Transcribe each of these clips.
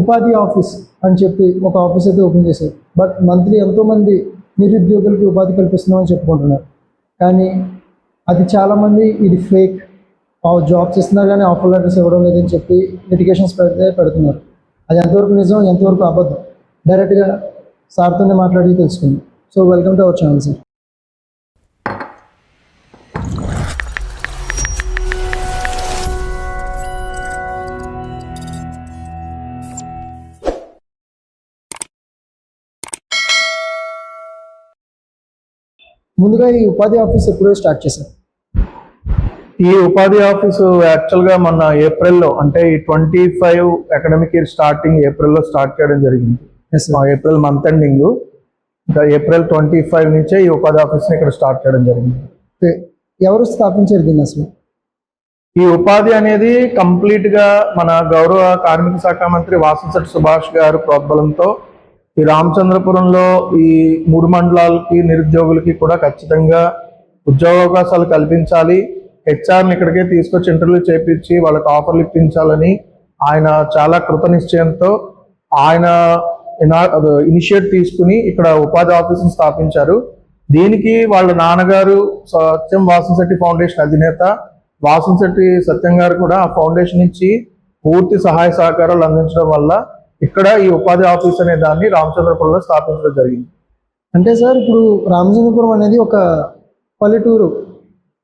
ఉపాధి ఆఫీస్ అని చెప్పి ఒక ఆఫీస్ అయితే ఓపెన్ చేశారు. బట్ మంత్లీ ఎంతోమంది నిరుద్యోగులకి ఉపాధి కల్పిస్తున్నామని చెప్పుకుంటున్నారు. కానీ అది చాలామంది ఇది ఫేక్ జాబ్స్ ఇస్తున్నారు కానీ ఆఫర్ లెటర్స్ ఇవ్వడం లేదని చెప్పి లిటిగేషన్స్ పెడితే పెడుతున్నారు. అది ఎంతవరకు నిజం ఎంతవరకు అబద్ధం? డైరెక్ట్గా సార్తోనే మాట్లాడి తెలుసుకుంది. So welcome to our channel sir ముందుగా ఈ ఉపాధి ఆఫీస్ ఎప్పుడో స్టార్ట్ చేశారు? ఈ ఉపాధి ఆఫీసు యాక్చువల్గా మొన్న ఏప్రిల్లో అంటే ఈ twenty five academic year starting ఏప్రిల్లో స్టార్ట్ చేయడం జరిగింది. మా ఏప్రిల్ మంత్ ఎండింగ్ ఇంకా ఏప్రిల్ ట్వంటీ ఫైవ్ నుంచే ఈ ఉపాధి ఆఫీస్ని ఇక్కడ స్టార్ట్ చేయడం జరిగింది. ఎవరు స్థాపించారు దీన్ని అసలు? ఈ ఉపాధి అనేది కంప్లీట్గా మన గౌరవ కార్మిక శాఖ మంత్రి వాసంశెట్టి సుభాష్ గారు ప్రోద్బలంతో ఈ రామచంద్రపురంలో ఈ మూడు మండలాలకి నిరుద్యోగులకి కూడా ఖచ్చితంగా ఉద్యోగ అవకాశాలు కల్పించాలి. హెచ్ఆర్ని ఇక్కడికే తీసుకొచ్చి ఇంటర్వ్యూ చేపించి వాళ్ళకి ఆఫర్లు ఇప్పించాలని ఆయన చాలా కృతనిశ్చయంతో ఆయన ఇనిషియేట్ తీసుకుని ఇక్కడ ఉపాధి ఆఫీసును స్థాపించారు. దీనికి వాళ్ళ నాన్నగారు సత్యం వాసంశెట్టి ఫౌండేషన్ అధినేత వాసంశెట్టి సత్యం గారు కూడా ఆ ఫౌండేషన్ నుంచి పూర్తి సహాయ సహకారాలు అందించడం వల్ల ఇక్కడ ఈ ఉపాధి ఆఫీస్ అనే దాన్ని రామచంద్రపురంలో స్థాపించడం జరిగింది. అంటే సార్ ఇప్పుడు రామచంద్రపురం అనేది ఒక పల్లెటూరు.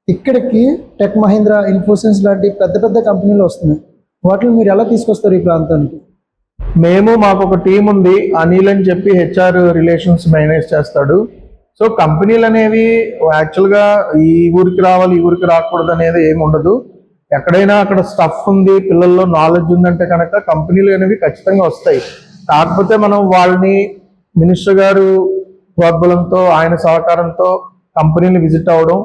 ఇక్కడికి టెక్ మహీంద్రా ఇన్ఫోసిస్ లాంటి పెద్ద పెద్ద కంపెనీలు వస్తున్నాయి. వాటిని మీరు ఎలా తీసుకొస్తారు ఈ ప్రాంతానికి? మేము మాకు ఒక టీం ఉంది అనిల్ అని చెప్పి హెచ్ఆర్ రిలేషన్స్ మేనేజ్ చేస్తాడు. సో కంపెనీలు అనేవి యాక్చువల్గా ఈ ఊరికి రావాలి ఈ ఊరికి రాకూడదు అనేది ఏమి ఉండదు. ఎక్కడైనా అక్కడ స్టఫ్ ఉంది పిల్లల్లో నాలెడ్జ్ ఉందంటే కనుక కంపెనీలు అనేవి ఖచ్చితంగా వస్తాయి. కాకపోతే మనం వాళ్ళని మినిస్టర్ గారు ప్రోద్బలంతో ఆయన సహకారంతో కంపెనీని విజిట్ అవ్వడం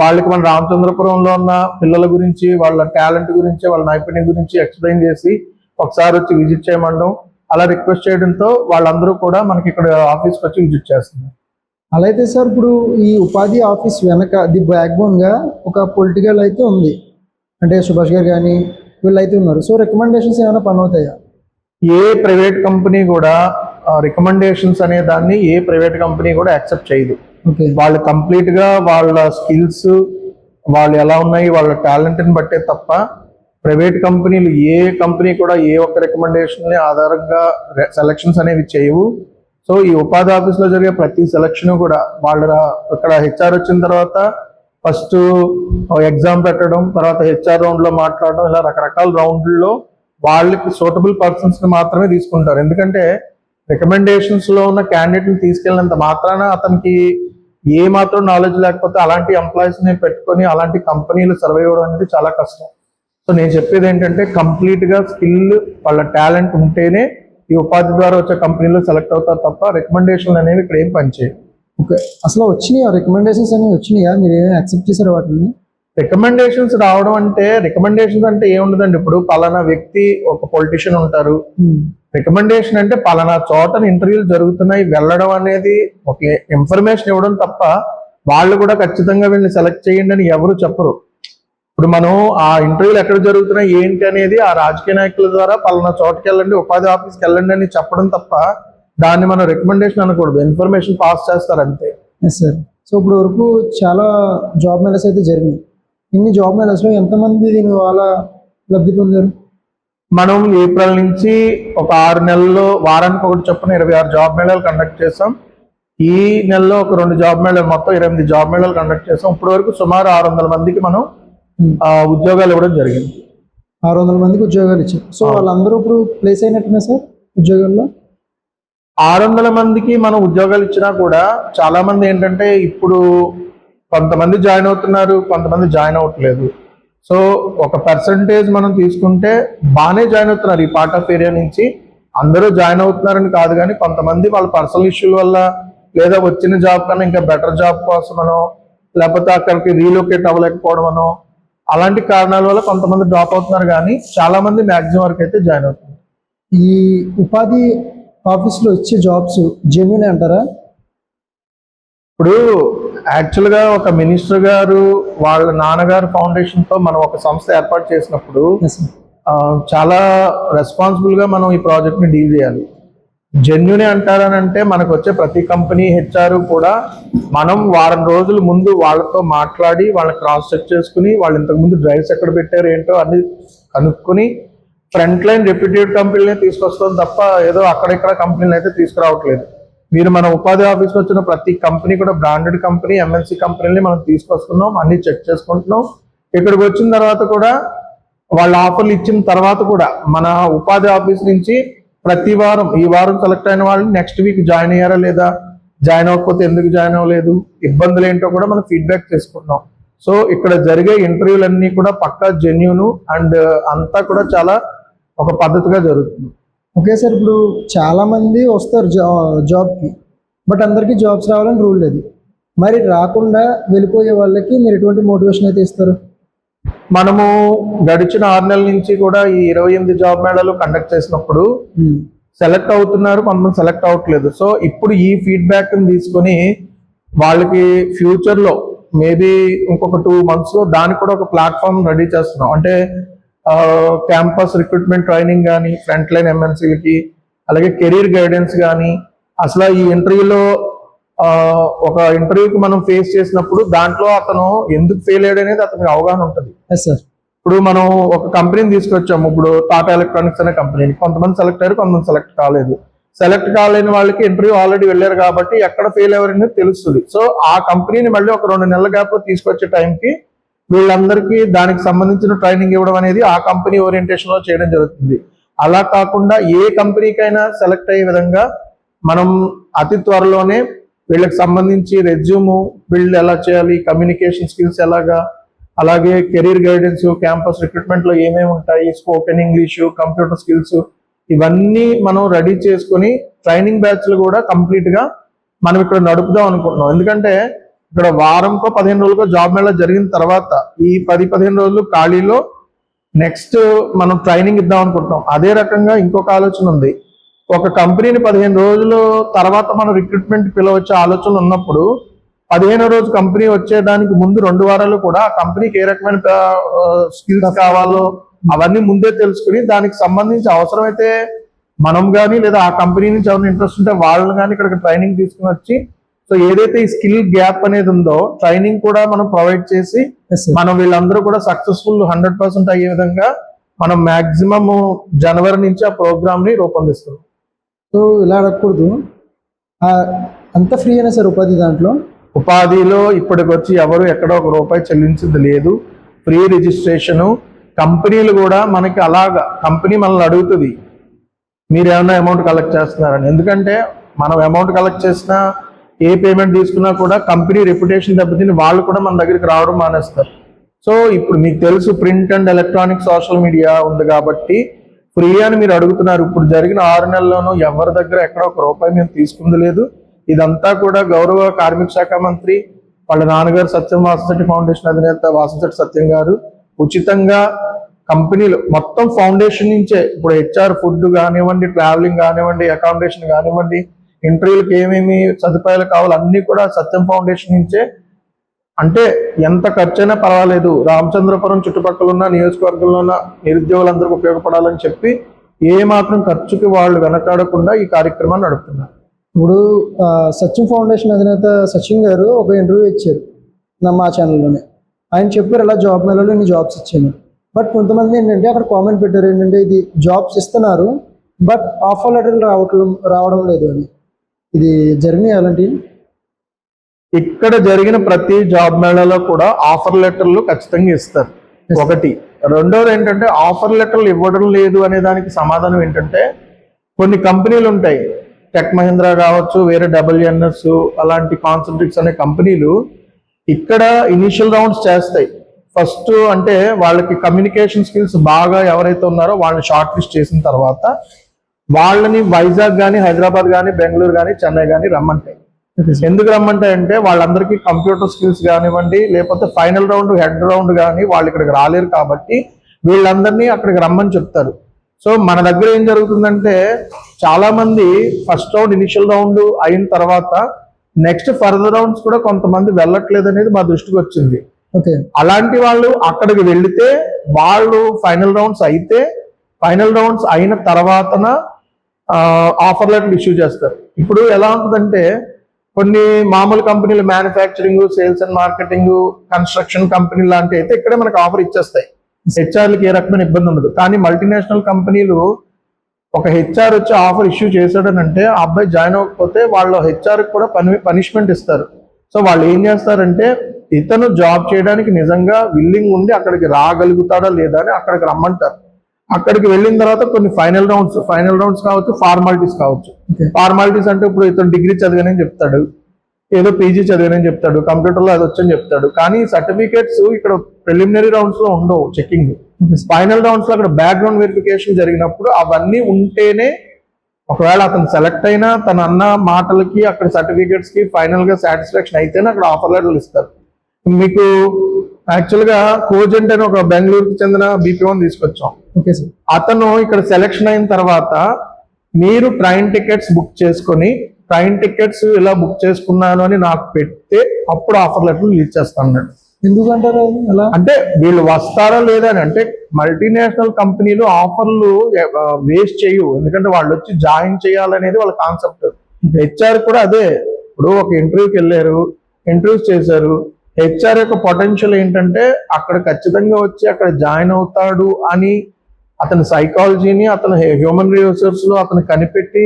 వాళ్ళకి మన రామచంద్రపురంలో ఉన్న పిల్లల గురించి వాళ్ళ టాలెంట్ గురించి వాళ్ళ నైపుణ్యం గురించి ఎక్స్ప్లెయిన్ చేసి ఒకసారి వచ్చి విజిట్ చేయమండం అలా రిక్వెస్ట్ చేయడంతో వాళ్ళందరూ కూడా మనకి ఇక్కడ ఆఫీస్కి వచ్చి విజిట్ చేస్తున్నారు. అలా అయితే సార్ ఇప్పుడు ఈ ఉపాధి ఆఫీస్ వెనక ది బ్యాక్బోన్గా ఒక పొలిటికల్ అయితే ఉంది. అంటే సుభాష్ గారు కానీ వీళ్ళు అయితే ఉన్నారు. సో రికమెండేషన్స్ ఏమైనా పని అవుతాయా? ఏ ప్రైవేట్ కంపెనీ కూడా రికమెండేషన్స్ అనే దాన్ని ఏ ప్రైవేట్ కంపెనీ కూడా యాక్సెప్ట్ చేయదు. ఓకే. వాళ్ళు కంప్లీట్గా వాళ్ళ స్కిల్స్ వాళ్ళు ఎలా ఉన్నాయి వాళ్ళ టాలెంట్ని బట్టే తప్ప ప్రైవేట్ కంపెనీలు ఏ కంపెనీ కూడా ఏ ఒక్క రికమెండేషన్ని ఆధారంగా సెలక్షన్స్ అనేవి చేయవు. సో ఈ ఉపాధి ఆఫీస్లో జరిగే ప్రతి సెలక్షన్ కూడా వాళ్ళ ఇక్కడ హెచ్ఆర్ వచ్చిన తర్వాత ఫస్ట్ ఎగ్జామ్ పెట్టడం తర్వాత హెచ్ఆర్ రౌండ్లో మాట్లాడడం ఇలా రకరకాల రౌండ్లలో వాళ్ళకి సూటబుల్ పర్సన్స్ని మాత్రమే తీసుకుంటారు. ఎందుకంటే రికమెండేషన్స్లో ఉన్న క్యాండిడేట్ని తీసుకెళ్ళినంత మాత్రాన అతనికి ఏ మాత్రం నాలెడ్జ్ లేకపోతే అలాంటి ఎంప్లాయీస్ని పెట్టుకొని అలాంటి కంపెనీలు సర్వే అవ్వడం అనేది చాలా కష్టం. సో నేను చెప్పేది ఏంటంటే కంప్లీట్గా స్కిల్ వాళ్ళ టాలెంట్ ఉంటేనే ఈ ఉపాధి ద్వారా వచ్చే కంపెనీలో సెలెక్ట్ అవుతారు తప్ప రికమెండేషన్లు అనేవి ఇక్కడ ఏం పనిచేయవు. ఓకే. అసలు వచ్చినాయా? రికమెండేషన్స్ అనేవి వచ్చినాయా? మీరు ఏమైనా యాక్సెప్ట్ చేశారు వాటిని? రికమెండేషన్స్ రావడం అంటే రికమెండేషన్స్ అంటే ఏముండదండి. ఇప్పుడు పలానా వ్యక్తి ఒక పొలిటీషియన్ ఉంటారు. Hmm. రికమెండేషన్ అంటే పలానా చోట ఇంటర్వ్యూలు జరుగుతున్నాయి. వెళ్ళడం అనేది ఒక ఇన్ఫర్మేషన్ ఇవ్వడం తప్ప వాళ్ళు కూడా ఖచ్చితంగా వీళ్ళని సెలెక్ట్ చేయండి అని ఎవరు చెప్పరు. ఇప్పుడు మనం ఆ ఇంటర్వ్యూలు ఎక్కడ జరుగుతున్నాయి ఏంటి అనేది ఆ రాజకీయ నాయకుల ద్వారా పలానా చోటకి వెళ్ళండి ఉపాధి ఆఫీస్కి వెళ్ళండి అని చెప్పడం తప్ప దాన్ని మనం రికమెండేషన్ అనకూడదు. ఇన్ఫర్మేషన్ పాస్ చేస్తారు అంతే ఎస్ సార్ సో ఇప్పుడు వరకు చాలా జాబ్ మేళస్ అయితే జరిగినాయి. ఇన్ని జాబ్ మేళస్లో ఎంతమంది దీని వాళ్ళ లబ్ధి పొందారు? మనం ఏప్రిల్ నుంచి ఒక ఆరు నెలల్లో వారానికి ఒకటి చొప్పున ఇరవై ఆరు జాబ్ మేళాలు కండక్ట్ చేసాం ఈ నెలలో ఒక రెండు జాబ్ మేళాలు మొత్తం ఇరవై ఎనిమిది జాబ్ మేళాలు కండక్ట్ చేసాం ఇప్పటి వరకు సుమారు ఆరు వందల మందికి మనం Hmm. ఉద్యోగాలు ఇవ్వడం జరిగింది. ఆరు వందల మందికి ఉద్యోగాలు ఇచ్చారు. సో. వాళ్ళందరూ ఇప్పుడు ప్లేస్ అయినట్టున్నా సార్ ఉద్యోగాల్లో? ఆరు వందల మందికి మనం ఉద్యోగాలు ఇచ్చినా కూడా చాలా మంది ఏంటంటే ఇప్పుడు కొంతమంది జాయిన్ అవుతున్నారు కొంతమంది జాయిన్ అవ్వట్లేదు. సో ఒక పర్సంటేజ్ మనం తీసుకుంటే బాగానే జాయిన్ అవుతున్నారు ఈ పార్ట్ ఆఫ్ ఏరియా నుంచి. అందరూ జాయిన్ అవుతున్నారని కాదు కానీ కొంతమంది వాళ్ళ పర్సనల్ ఇష్యూల వల్ల లేదా వచ్చిన జాబ్ కన్నా ఇంకా బెటర్ జాబ్ కోసమనో లేకపోతే అక్కడికి రీలొకేట్ అవ్వలేకపోవడమనో అలాంటి కారణాల వల్ల కొంతమంది డ్రాప్ అవుతున్నారు కానీ చాలా మంది వరకు అయితే జాయిన్ అవుతున్నారు. ఈ ఉపాధి ఆఫీస్లో ఇచ్చే జాబ్స్ జెన్యున్ అంటారా? ఇప్పుడు యాక్చువల్గా ఒక మినిస్టర్ గారు వాళ్ళ నాన్నగారు ఫౌండేషన్తో మనం ఒక సంస్థ ఏర్పాటు చేసినప్పుడు చాలా రెస్పాన్సిబుల్గా మనం ఈ ప్రాజెక్ట్ని డీల్ చేయాలి. జెన్యునే అంటారని అంటే మనకు వచ్చే ప్రతి కంపెనీ హెచ్ఆర్ కూడా మనం వారం రోజుల ముందు వాళ్ళతో మాట్లాడి వాళ్ళని క్రాస్ చెక్ చేసుకుని వాళ్ళు ఇంతకు ముందు డ్రైవ్స్ ఎక్కడ పెట్టారు ఏంటో అన్ని కనుక్కొని ఫ్రంట్ లైన్ రెప్యూటెడ్ కంపెనీలే తీసుకొస్తాం తప్ప ఏదో అక్కడిక్కడ కంపెనీలు అయితే తీసుకురావట్లేదు. మీరు మన ఉపాధి ఆఫీస్కి వచ్చిన ప్రతి కంపెనీ కూడా బ్రాండెడ్ కంపెనీ ఎంఎన్సీ కంపెనీని మనం తీసుకొస్తున్నాం అన్ని చెక్ చేసుకుంటున్నాం. ఇక్కడికి వచ్చిన తర్వాత కూడా వాళ్ళ ఆఫర్లు ఇచ్చిన తర్వాత కూడా మన ఉపాధి ఆఫీస్ నుంచి ప్రతి వారం ఈ వారం సెలెక్ట్ అయిన వాళ్ళు నెక్స్ట్ వీక్ జాయిన్ అయ్యారా లేదా జాయిన్ అవ్వకపోతే ఎందుకు జాయిన్ అవ్వలేదు ఇబ్బందులు ఏంటో కూడా మనం ఫీడ్బ్యాక్ తీసుకుంటున్నాం సో ఇక్కడ జరిగే ఇంటర్వ్యూలన్నీ కూడా పక్కా జెన్యున్ అండ్ అంతా కూడా చాలా ఒక పద్ధతిగా జరుగుతుంది. ఓకే సార్ ఇప్పుడు చాలా మంది వస్తారు జా జాబ్కి బట్ అందరికీ జాబ్స్ రావాలని రూల్ లేదు. మరి రాకుండా వెళ్ళిపోయే వాళ్ళకి మీరు ఎటువంటి మోటివేషన్ అయితే ఇస్తారు? మనము గడిచిన ఆరు నెలల నుంచి కూడా ఈ ఇరవై ఎనిమిది జాబ్ మేళాలు కండక్ట్ చేసినప్పుడు Hmm. సెలెక్ట్ అవుతున్నారు కొంతమంది సెలెక్ట్ అవ్వట్లేదు. సో ఇప్పుడు ఈ ఫీడ్బ్యాక్ తీసుకొని వాళ్ళకి ఫ్యూచర్లో మేబీ ఇంకొక టూ మంత్స్లో దానికి కూడా ఒక ప్లాట్ఫామ్ రెడీ చేస్తున్నాం. అంటే క్యాంపస్ రిక్రూట్మెంట్ ట్రైనింగ్ కానీ ఫ్రంట్ లైన్ ఎంఎన్సీలకి అలాగే కెరీర్ గైడెన్స్ కానీ అసలు ఈ ఇంటర్వ్యూలో ఒక ఇంటర్వ్యూకి మనం ఫేస్ చేసినప్పుడు దాంట్లో అతను ఎందుకు ఫెయిల్ అయ్యాడు అనేది అతనికి అవగాహన ఉంటుంది. ఇప్పుడు మనం ఒక కంపెనీని తీసుకొచ్చాము. ఇప్పుడు టాటా ఎలక్ట్రానిక్స్ అనే కంపెనీని కొంతమంది సెలెక్ట్ అయ్యారు కొంతమంది సెలెక్ట్ కాలేదు. సెలెక్ట్ కాలేని వాళ్ళకి ఇంటర్వ్యూ ఆల్రెడీ వెళ్ళారు కాబట్టి ఎక్కడ ఫెయిల్ అయ్యారనేది తెలుస్తుంది. సో ఆ కంపెనీని మళ్ళీ ఒక రెండు నెలల గ్యాప్ తీసుకొచ్చే టైంకి వీళ్ళందరికీ దానికి సంబంధించిన ట్రైనింగ్ ఇవ్వడం అనేది ఆ కంపెనీ ఓరియంటేషన్లో చేయడం జరుగుతుంది. అలా కాకుండా ఏ కంపెనీకైనా సెలెక్ట్ అయ్యే విధంగా మనం అతి త్వరలోనే వీళ్ళకి సంబంధించి రెజ్యూము బిల్డ్ ఎలా చేయాలి కమ్యూనికేషన్ స్కిల్స్ ఎలాగా అలాగే కెరీర్ గైడెన్స్ క్యాంపస్ రిక్రూట్మెంట్లో ఏమేమి ఉంటాయి స్పోకెన్ ఇంగ్లీషు కంప్యూటర్ స్కిల్స్ ఇవన్నీ మనం రెడీ చేసుకొని ట్రైనింగ్ బ్యాచ్లు కూడా కంప్లీట్గా మనం ఇక్కడ నడుపుదాం అనుకుంటున్నాం. ఎందుకంటే ఇక్కడ వారంకో పదిహేను రోజులకో జాబ్ మేళ జరిగిన తర్వాత ఈ పది పదిహేను రోజులు ఖాళీలో నెక్స్ట్ మనం ట్రైనింగ్ ఇద్దాం అనుకుంటున్నాం. అదే రకంగా ఇంకొక ఆలోచన ఉంది. ఒక కంపెనీని పదిహేను రోజుల తర్వాత మనం రిక్రూట్మెంట్ పిలవచ్చే ఆలోచన ఉన్నప్పుడు పదిహేనో రోజు కంపెనీ వచ్చేదానికి ముందు రెండు వారాలు కూడా ఆ కంపెనీకి ఏ రకమైన స్కిల్స్ కావాలో అవన్నీ ముందే తెలుసుకుని దానికి సంబంధించి అవసరమైతే మనం కానీ లేదా ఆ కంపెనీ నుంచి ఎవరైనా ఇంట్రెస్ట్ ఉంటే వాళ్ళని కానీ ఇక్కడికి ట్రైనింగ్ తీసుకుని వచ్చి సో ఏదైతే ఈ స్కిల్ గ్యాప్ అనేది ఉందో ట్రైనింగ్ కూడా మనం ప్రొవైడ్ చేసి మనం వీళ్ళందరూ కూడా సక్సెస్ఫుల్ హండ్రెడ్ పర్సెంట్ అయ్యే విధంగా మనం మాక్సిమం జనవరి నుంచి ఆ ప్రోగ్రామ్ని రూపొందిస్తున్నాం సో ఇలా అడగకూడదు. అంత ఫ్రీ అయినా సార్ ఉపాధి దాంట్లో? ఉపాధిలో ఇప్పటికి వచ్చి ఎవరు ఎక్కడో ఒక రూపాయి చెల్లించింది లేదు. ఫ్రీ రిజిస్ట్రేషను కంపెనీలు కూడా మనకి అలాగా కంపెనీ మనల్ని అడుగుతుంది. మీరు ఏమైనా అమౌంట్ కలెక్ట్ చేస్తున్నారని. ఎందుకంటే మనం అమౌంట్ కలెక్ట్ చేసినా ఏ పేమెంట్ తీసుకున్నా కూడా కంపెనీ రెప్యుటేషన్ దెబ్బతిని వాళ్ళు కూడా మన దగ్గరికి రావడం మానేస్తారు. సో ఇప్పుడు మీకు తెలుసు print and electronic social media ఉంది కాబట్టి ఫ్రీ అని మీరు అడుగుతున్నారు. ఇప్పుడు జరిగిన ఆరు నెలల్లోనూ ఎవరి దగ్గర ఎక్కడ ఒక రూపాయి మేము తీసుకుంది లేదు. ఇదంతా కూడా గౌరవ కార్మిక శాఖ మంత్రి వాళ్ళ నాన్నగారు సత్యం వాసంశెట్టి ఫౌండేషన్ అధినేత వాసంశెట్టి సత్యం గారు ఉచితంగా కంపెనీలు మొత్తం ఫౌండేషన్ నుంచే ఇప్పుడు హెచ్ఆర్ ఫుడ్ కానివ్వండి ట్రావెలింగ్ కానివ్వండి అకామిడేషన్ కానివ్వండి ఇంటర్వ్యూలకు ఏమేమి సదుపాయాలు కావాలో అన్ని కూడా సత్యం ఫౌండేషన్ నుంచే. అంటే ఎంత ఖర్చైనా పర్వాలేదు. రామచంద్రపురం చుట్టుపక్కల ఉన్న నియోజకవర్గంలో ఉన్న నిరుద్యోగులందరికీ ఉపయోగపడాలని చెప్పి ఏ మాత్రం ఖర్చుకి వాళ్ళు వెనకాడకుండా ఈ కార్యక్రమాన్ని నడుపుతున్నారు. ఇప్పుడు సచిన్ ఫౌండేషన్ అధినేత సచిన్ గారు ఒక ఇంటర్వ్యూ ఇచ్చారు నా మా ఛానల్లోనే. ఆయన చెప్పారు ఇలా జాబ్ మేళలో నేను జాబ్స్ ఇచ్చాను. బట్ కొంతమంది ఏంటంటే అక్కడ కామెంట్ పెట్టారు ఏంటంటే ఇది జాబ్స్ ఇస్తున్నారు బట్ ఆఫర్ లెటర్లు రావటం రావడం లేదు అని. ఇది జరిగినాయి అలాంటివి ఇక్కడ జరిగిన ప్రతి జాబ్ మేళాలో కూడా ఆఫర్ లెటర్లు ఖచ్చితంగా ఇస్తారు. ఒకటి. రెండోది ఏంటంటే ఆఫర్ లెటర్లు ఇవ్వడం లేదు అనే దానికి సమాధానం ఏంటంటే కొన్ని కంపెనీలు ఉంటాయి. టెక్ మహీంద్రా కావచ్చు వేరే డబ్ల్యూఎన్ఎస్ అలాంటి కాన్సెంట్రిక్స్ అనే కంపెనీలు ఇక్కడ ఇనిషియల్ రౌండ్స్ చేస్తాయి. ఫస్ట్ అంటే వాళ్ళకి కమ్యూనికేషన్ స్కిల్స్ బాగా ఎవరైతే ఉన్నారో వాళ్ళని షార్ట్ లిస్ట్ చేసిన తర్వాత వాళ్ళని వైజాగ్ కానీ హైదరాబాద్ కానీ బెంగళూరు కానీ చెన్నై కానీ రమ్మంటాయి ఎందుకు రమ్మంటాయంటే వాళ్ళందరికీ కంప్యూటర్ స్కిల్స్ కానివ్వండి లేకపోతే ఫైనల్ రౌండ్ హెడ్ రౌండ్ కానీ వాళ్ళు ఇక్కడికి రాలేరు కాబట్టి వీళ్ళందరినీ అక్కడికి రమ్మని చెప్తారు. సో మన దగ్గర ఏం జరుగుతుందంటే చాలా మంది ఫస్ట్ రౌండ్ ఇనిషియల్ రౌండ్ అయిన తర్వాత నెక్స్ట్ ఫర్దర్ రౌండ్స్ కూడా కొంతమంది వెళ్ళట్లేదు అనేది మా దృష్టికి వచ్చింది. ఓకే. అలాంటి వాళ్ళు అక్కడికి వెళితే వాళ్ళు ఫైనల్ రౌండ్స్ అయితే ఫైనల్ రౌండ్స్ అయిన తర్వాతన ఆఫర్ లెటర్ ఇష్యూ చేస్తారు. ఇప్పుడు ఎలా ఉంటుందంటే కొన్ని మామూలు కంపెనీలు manufacturing sales and marketing construction company లాంటివి అయితే ఇక్కడే మనకు ఆఫర్ ఇచ్చేస్తాయి. హెచ్ఆర్లకి ఏ రకమైన ఇబ్బంది ఉండదు. కానీ మల్టీనేషనల్ కంపెనీలు ఒక హెచ్ఆర్ వచ్చి ఆఫర్ ఇష్యూ చేశాడనంటే ఆ అబ్బాయి జాయిన్ అవ్వకపోతే వాళ్ళు హెచ్ఆర్కి కూడా పని పనిష్మెంట్ ఇస్తారు. సో వాళ్ళు ఏం చేస్తారంటే ఇతను జాబ్ చేయడానికి నిజంగా విల్లింగ్ ఉండి అక్కడికి రాగలుగుతాడా లేదా అని అక్కడికి రమ్మంటారు. అక్కడికి వెళ్ళిన తర్వాత కొన్ని ఫైనల్ రౌండ్స్ ఫైనల్ రౌండ్స్ కావచ్చు ఫార్మాలిటీస్ కావచ్చు. ఫార్మాలిటీస్ అంటే ఇప్పుడు ఇతను డిగ్రీ చదివానని చెప్తాడు ఏదో పీజీ చదివానని చెప్తాడు కంప్యూటర్లో అది వచ్చని చెప్తాడు. కానీ సర్టిఫికేట్స్ ఇక్కడ ప్రిలిమినరీ రౌండ్స్లో ఉండవు సార్ ఫైనల్ రౌండ్స్లో అక్కడ బ్యాక్గ్రౌండ్ వెరిఫికేషన్ జరిగినప్పుడు అవన్నీ ఉంటేనే ఒకవేళ అతను సెలెక్ట్ అయినా తన అన్న మాటలకి అక్కడ సర్టిఫికేట్స్కి ఫైనల్గా సాటిస్ఫాక్షన్ అయితేనే అక్కడ ఆఫర్ లెటర్లు ఇస్తారు. మీకు యాక్చువల్గా కోజెంట్ అని ఒక బెంగళూరుకి చెందిన బీపీఓని తీసుకొచ్చాం. అతను ఇక్కడ సెలెక్షన్ అయిన తర్వాత మీరు ట్రైన్ టికెట్స్ బుక్ చేసుకొని ట్రైన్ టికెట్స్ ఇలా బుక్ చేసుకున్నాను అని నాకు పెడితే అప్పుడు ఆఫర్ లెటర్ రిలీజ్ చేస్తాను ఎందుకంటారు అలా? అంటే వీళ్ళు వస్తారా లేదా అని అంటే మల్టీనేషనల్ కంపెనీలు ఆఫర్లు వేస్ట్ చేయవు. ఎందుకంటే వాళ్ళు వచ్చి జాయిన్ చేయాలనేది వాళ్ళ కాన్సెప్ట్ హెచ్ఆర్ కూడా అదే. ఇప్పుడు ఒక ఇంటర్వ్యూకి వెళ్ళారు ఇంటర్వ్యూస్ చేశారు. హెచ్ఆర్ యొక్క పొటెన్షియల్ ఏంటంటే అక్కడ ఖచ్చితంగా వచ్చి అక్కడ జాయిన్ అవుతాడు అని అతని సైకాలజీని అతను హ్యూమన్ రిసోర్స్ అతను కనిపెట్టి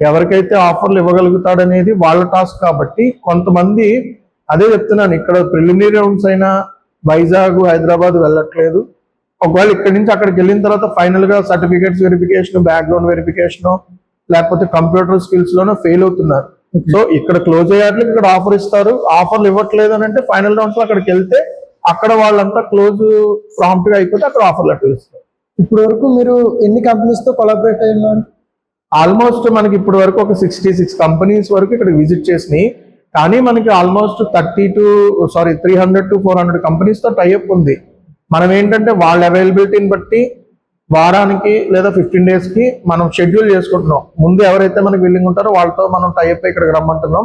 ఎవరికైతే ఆఫర్లు ఇవ్వగలుగుతాడనేది వాళ్ళ టాస్క్ కాబట్టి కొంతమంది అదే చెప్తున్నాను ఇక్కడ ప్రిలిమినరీ రౌండ్స్ అయినా వైజాగ్ హైదరాబాద్ వెళ్ళట్లేదు. ఒకవేళ ఇక్కడి నుంచి అక్కడికి వెళ్ళిన తర్వాత ఫైనల్గా సర్టిఫికేట్స్ వెరిఫికేషన్ బ్యాక్గ్రౌండ్ వెరిఫికేషన్ లేకపోతే కంప్యూటర్ స్కిల్స్లోనూ ఫెయిల్ అవుతున్నారు. సో ఇక్కడ క్లోజ్ అయ్యాట్లకి ఇక్కడ ఆఫర్ ఇస్తారు. ఆఫర్లు ఇవ్వట్లేదు అని అంటే ఫైనల్ రౌండ్స్లో అక్కడికి వెళ్తే అక్కడ వాళ్ళంతా క్లోజ్ ప్రాంప్ట్గా అయిపోతే అక్కడ ఆఫర్లు అట్లా ఇస్తారు. ఇప్పుడు వరకు మీరు ఎన్ని కంపెనీస్తో కొలాబరేట్ అయ్యారు? ఆల్మోస్ట్ మనకి ఇప్పటి వరకు ఒక సిక్స్టీ సిక్స్ కంపెనీస్ వరకు ఇక్కడ విజిట్ చేసినాయి. కానీ మనకి almost thirty to sorry three hundred to four hundred కంపెనీస్తో tie up ఉంది. మనం ఏంటంటే వాళ్ళ అవైలబిలిటీని బట్టి వారానికి లేదా ఫిఫ్టీన్ డేస్కి మనం షెడ్యూల్ చేసుకుంటున్నాం. ముందు ఎవరైతే మనకి విల్లింగ్ ఉంటారో వాళ్ళతో మనం టైఅప్ ఇక్కడికి రమ్మంటున్నాం.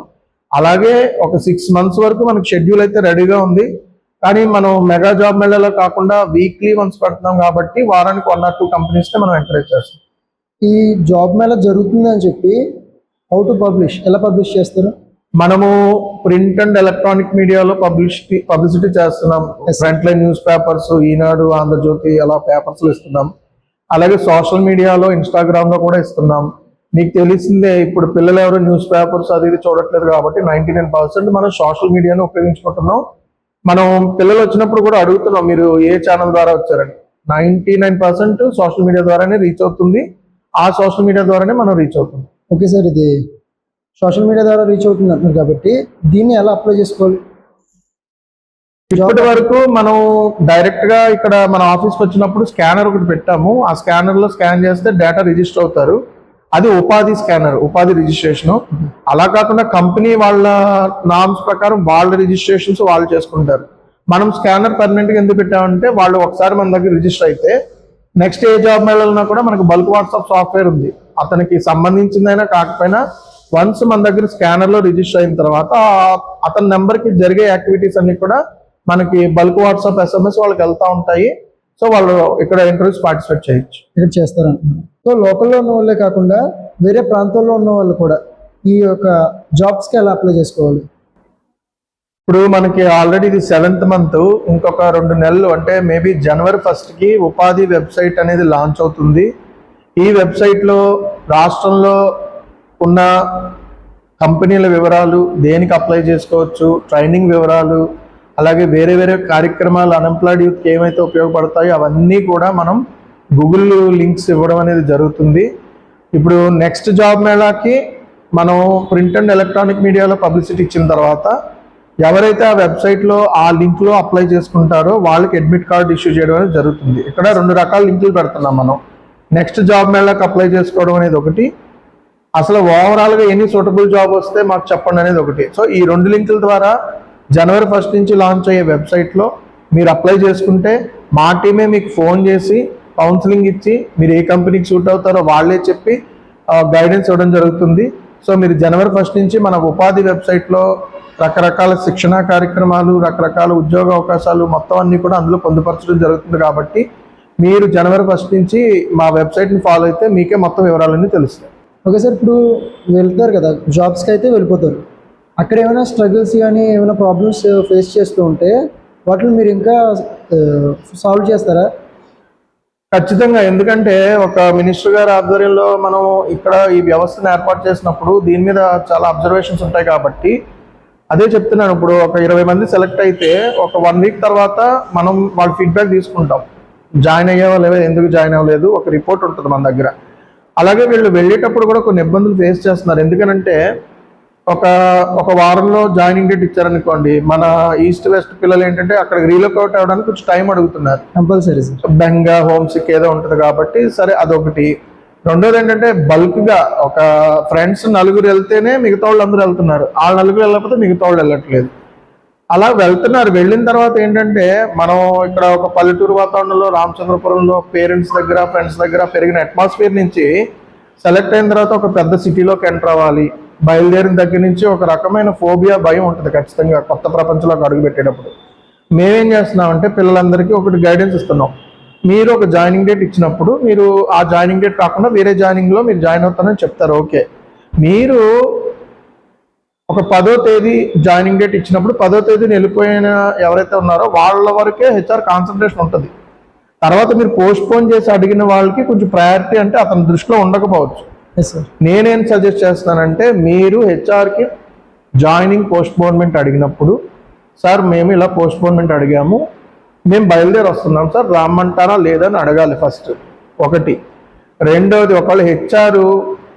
అలాగే ఒక సిక్స్ మంత్స్ వరకు మనకి షెడ్యూల్ అయితే రెడీగా ఉంది. కానీ మనం మెగా జాబ్ మేళలో కాకుండా వీక్లీ వన్స్ పెడుతున్నాం కాబట్టి వారానికి వన్ ఆర్ టూ కంపెనీస్ మనం ఎంకరేజ్ చేస్తాం. ఈ జాబ్ మేళ జరుగుతుంది అని చెప్పి హౌ టు పబ్లిష్ ఎలా పబ్లిష్ చేస్తారు? మనము ప్రింట్ అండ్ ఎలక్ట్రానిక్ మీడియాలో పబ్లిసిటీ పబ్లిసిటీ చేస్తున్నాం. Front line news papers Eenadu Andhrajyothy అలా పేపర్స్ ఇస్తున్నాం. అలాగే సోషల్ మీడియాలో ఇన్స్టాగ్రామ్లో కూడా ఇస్తున్నాం. మీకు తెలిసిందే ఇప్పుడు పిల్లలు ఎవరు న్యూస్ పేపర్స్ అది ఇది చూడట్లేదు కాబట్టి నైన్టీ నైన్ పర్సెంట్ మనం సోషల్ మీడియాను ఉపయోగించుకుంటున్నాం. మనం పిల్లలు వచ్చినప్పుడు కూడా అడుగుతున్నాం మీరు ఏ ఛానల్ ద్వారా వచ్చారని. Ninety nine percent social media ద్వారానే రీచ్ అవుతుంది. ఆ సోషల్ మీడియా ద్వారానే మనం రీచ్ అవుతుంది ఓకే సార్ ఇది సోషల్ మీడియా ద్వారా రీచ్ అవుతుంది అంటున్నారు కాబట్టి దీన్ని ఎలా అప్లై చేసుకోవాలి? ఇప్పటి వరకు మనం డైరెక్ట్గా ఇక్కడ మన ఆఫీస్కి వచ్చినప్పుడు స్కానర్ ఒకటి పెట్టాము. ఆ స్కానర్లో స్కాన్ చేస్తే డేటా రిజిస్టర్ అవుతారు. అది ఉపాధి స్కానర్ ఉపాధి రిజిస్ట్రేషన్. అలా కాకుండా కంపెనీ వాళ్ళ నామ్స్ ప్రకారం వాళ్ళ రిజిస్ట్రేషన్స్ వాళ్ళు చేసుకుంటారు. మనం స్కానర్ పర్మనెంట్గా ఎందుకు పెట్టామంటే వాళ్ళు ఒకసారి మన దగ్గర రిజిస్టర్ అయితే నెక్స్ట్ ఏ జాబ్ మేళలో కూడా మనకు బల్క్ వాట్సాప్ సాఫ్ట్వేర్ ఉంది. అతనికి సంబంధించిందైనా కాకపోయినా వన్స్ మన దగ్గర స్కానర్లో రిజిస్టర్ అయిన తర్వాత అతని నెంబర్కి జరిగే యాక్టివిటీస్ అన్ని కూడా మనకి బల్క్ వాట్సాప్ ఎస్ఎంఎస్ వాళ్ళకి వెళ్తూ ఉంటాయి. సో వాళ్ళు ఇక్కడ ఇంటర్వ్యూస్ పార్టిసిపేట్ చేయొచ్చు. ఇక్కడ చేస్తారంటున్నారు. సో లోకల్లో ఉన్న వాళ్ళే కాకుండా వేరే ప్రాంతాల్లో ఉన్న వాళ్ళు కూడా ఈ యొక్క జాబ్స్కి ఎలా అప్లై చేసుకోవాలి. ఇప్పుడు మనకి ఆల్రెడీ ఇది సెవెంత్ మంత్ ఇంకొక రెండు నెలలు అంటే మేబీ జనవరి ఫస్ట్కి ఉపాధి వెబ్సైట్ అనేది లాంచ్ అవుతుంది. ఈ వెబ్సైట్లో రాష్ట్రంలో ఉన్న కంపెనీల వివరాలు దేనికి అప్లై చేసుకోవచ్చు ట్రైనింగ్ వివరాలు అలాగే వేరే వేరే కార్యక్రమాలు అన్ఎంప్లాయిడ్ యూత్కి ఏమైతే ఉపయోగపడతాయో అవన్నీ కూడా మనం గూగుల్ లింక్స్ ఇవ్వడం అనేది జరుగుతుంది. ఇప్పుడు నెక్స్ట్ జాబ్ మేళాకి మనం ప్రింట్ అండ్ ఎలక్ట్రానిక్ మీడియాలో పబ్లిసిటీ ఇచ్చిన తర్వాత ఎవరైతే ఆ వెబ్సైట్లో ఆ లింక్లో అప్లై చేసుకుంటారో వాళ్ళకి అడ్మిట్ కార్డ్ ఇష్యూ చేయడం అనేది జరుగుతుంది. ఇక్కడ రెండు రకాల లింకులు పెడుతున్నాం మనం. నెక్స్ట్ జాబ్ మేళాకి అప్లై చేసుకోవడం అనేది ఒకటి. అసలు ఓవరాల్గా ఎన్ని సూటబుల్ జాబ్ వస్తే మాకు చెప్పండి అనేది ఒకటి. సో ఈ రెండు లింకుల ద్వారా జనవరి ఫస్ట్ నుంచి లాంచ్ అయ్యే వెబ్సైట్లో మీరు అప్లై చేసుకుంటే మా టీమే మీకు ఫోన్ చేసి కౌన్సిలింగ్ ఇచ్చి మీరు ఏ కంపెనీకి సూట్ అవుతారో వాళ్ళే చెప్పి గైడెన్స్ ఇవ్వడం జరుగుతుంది. సో మీరు జనవరి ఫస్ట్ నుంచి మన ఉపాధి వెబ్సైట్లో రకరకాల శిక్షణా కార్యక్రమాలు రకరకాల ఉద్యోగ అవకాశాలు మొత్తం అన్ని కూడా అందులో పొందుపరచడం జరుగుతుంది కాబట్టి మీరు జనవరి ఫస్ట్ నుంచి మా వెబ్సైట్ని ఫాలో అయితే మీకే మొత్తం వివరాలన్నీ తెలుస్తాయి. ఓకే సార్ ఇప్పుడు వెళ్తారు కదా జాబ్స్కి అయితే వెళ్ళిపోతారు. అక్కడ ఏమైనా స్ట్రగుల్స్ కానీ ఏమైనా ప్రాబ్లమ్స్ ఫేస్ చేస్తూ ఉంటే వాటిని మీరు ఇంకా సాల్వ్ చేస్తారా? ఖచ్చితంగా. ఎందుకంటే ఒక మినిస్టర్ గారి ఆధ్వర్యంలో మనం ఇక్కడ ఈ వ్యవస్థను ఏర్పాటు చేసినప్పుడు దీని మీద చాలా అబ్జర్వేషన్స్ ఉంటాయి కాబట్టి అదే చెప్తున్నాను. ఇప్పుడు ఒక ఇరవై మంది సెలెక్ట్ అయితే ఒక వన్ వీక్ తర్వాత మనం వాళ్ళ ఫీడ్బ్యాక్ తీసుకుంటాం. జాయిన్ అయ్యావా లేదా ఎందుకు జాయిన్ అవ్వలేదు ఒక రిపోర్ట్ ఉంటుంది మన దగ్గర. అలాగే వీళ్ళు వెళ్ళేటప్పుడు కూడా కొన్ని ఇబ్బందులు ఫేస్ చేస్తున్నారు. ఎందుకనంటే ఒక ఒక వారంలో జాయినింగ్ డేట్ ఇచ్చారనుకోండి మన ఈస్ట్ వెస్ట్ పిల్లలు ఏంటంటే అక్కడికి రీలోకౌట్ అవ్వడానికి కొంచెం టైం అడుగుతున్నారు. Compulsory sir. బెంగ హోమ్ సిక్ ఏదో ఉంటుంది కాబట్టి సరే అదొకటి. రెండోది ఏంటంటే బల్క్గా ఒక ఫ్రెండ్స్ నలుగురు వెళ్తేనే మిగతా వాళ్ళు అందరూ వెళ్తున్నారు. ఆ నలుగురు వెళ్ళకపోతే మిగతా వాళ్ళు వెళ్ళట్లేదు. అలా వెళ్తున్నారు. వెళ్ళిన తర్వాత ఏంటంటే మనం ఇక్కడ ఒక పల్లెటూరు వాతావరణంలో రామచంద్రపురంలో పేరెంట్స్ దగ్గర ఫ్రెండ్స్ దగ్గర పెరిగిన అట్మాస్ఫియర్ నుంచి సెలెక్ట్ అయిన తర్వాత ఒక పెద్ద సిటీలోకి ఎంటర్ అవ్వాలి. బయలుదేరిన దగ్గర నుంచి ఒక రకమైన ఫోబియా భయం ఉంటుంది ఖచ్చితంగా కొత్త ప్రపంచంలోకి అడుగు పెట్టేటప్పుడు. మేమేం చేస్తున్నామంటే పిల్లలందరికీ ఒకటి గైడెన్స్ ఇస్తున్నాం. మీరు ఒక జాయినింగ్ డేట్ ఇచ్చినప్పుడు మీరు ఆ జాయినింగ్ డేట్ కాకుండా వేరే జాయినింగ్లో మీరు జాయిన్ అవుతానని చెప్తారు ఓకే. మీరు ఒక పదో తేదీ జాయినింగ్ డేట్ ఇచ్చినప్పుడు పదో తేదీని వెళ్ళిపోయిన ఎవరైతే ఉన్నారో వాళ్ళ వరకే హెచ్ఆర్ కాన్సన్ట్రేషన్ ఉంటుంది. తర్వాత మీరు పోస్ట్పోన్ చేసి అడిగిన వాళ్ళకి కొంచెం ప్రయారిటీ అంటే అతని దృష్టిలో ఉండకపోవచ్చు. నేనేం సజెస్ట్ చేస్తానంటే మీరు హెచ్ఆర్కి జాయినింగ్ పోస్ట్పోన్మెంట్ అడిగినప్పుడు సార్ మేము ఇలా పోస్ట్పోన్మెంట్ అడిగాము. మేము బయలుదేరి వస్తున్నాం సార్ రమ్మంటారా లేదని అడగాలి ఫస్ట్ ఒకటి. రెండవది ఒకవేళ హెచ్ఆర్